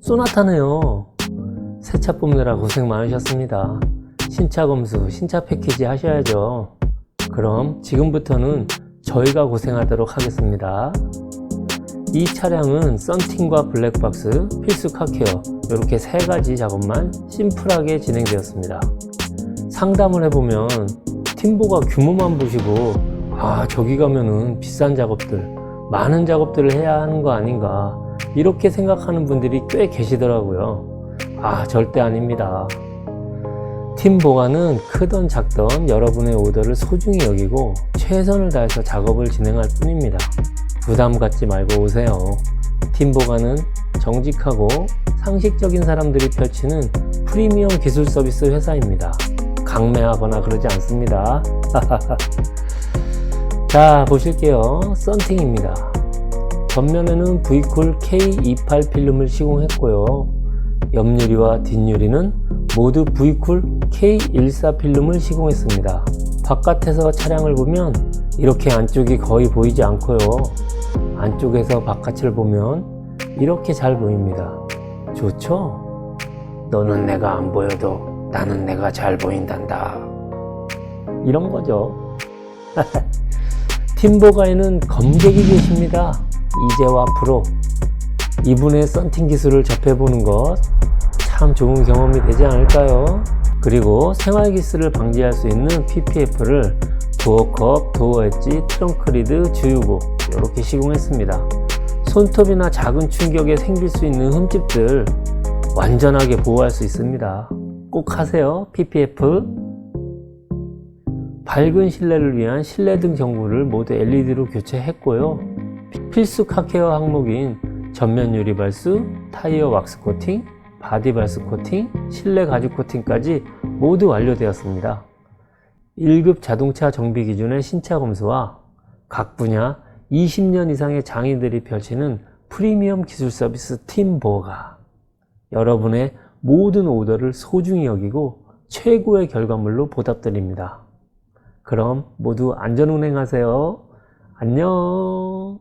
쏘나타네요. 새 차 뽑느라 고생 많으셨습니다. 신차 검수, 신차 패키지 하셔야죠. 그럼 지금부터는 저희가 고생하도록 하겠습니다. 이 차량은 썬팅과 블랙박스, 필수 카케어 이렇게 세 가지 작업만 심플하게 진행되었습니다. 상담을 해보면 팀보가 규모만 보시고 아 저기 가면은 비싼 작업들 많은 작업들을 해야 하는 거 아닌가 이렇게 생각하는 분들이 꽤 계시더라고요 아 절대 아닙니다 팀보가는 크던 작던 여러분의 오더를 소중히 여기고 최선을 다해서 작업을 진행할 뿐입니다 부담 갖지 말고 오세요 팀보가는 정직하고 상식적인 사람들이 펼치는 프리미엄 기술 서비스 회사입니다 강매하거나 그러지 않습니다. 자, 보실게요. 썬팅입니다. 전면에는 V쿨 K28 필름을 시공했고요. 옆유리와 뒷유리는 모두 V쿨 K14 필름을 시공했습니다. 바깥에서 차량을 보면 이렇게 안쪽이 거의 보이지 않고요. 안쪽에서 바깥을 보면 이렇게 잘 보입니다. 좋죠? 너는 내가 안 보여도 나는 내가 잘 보인단다. 이런 거죠. 팀보가에는 검객이 계십니다. 이재와 프로. 이분의 썬팅 기술을 접해보는 것 참 좋은 경험이 되지 않을까요? 그리고 생활 기스를 방지할 수 있는 PPF를 도어컵, 도어 엣지, 트렁크 리드, 주유구 이렇게 시공했습니다. 손톱이나 작은 충격에 생길 수 있는 흠집들 완전하게 보호할 수 있습니다. 꼭 하세요. PPF. 밝은 실내를 위한 실내등 전구를 모두 LED로 교체했고요. 필수 카케어 항목인 전면 유리 발수, 타이어 왁스 코팅, 바디 발수 코팅, 실내 가죽 코팅까지 모두 완료되었습니다. 1급 자동차 정비 기준의 신차 검수와 각 분야 20년 이상의 장인들이 펼치는 프리미엄 기술 서비스 팀보가 여러분의 모든 오더를 소중히 여기고 최고의 결과물로 보답드립니다. 그럼 모두 안전운행하세요. 안녕.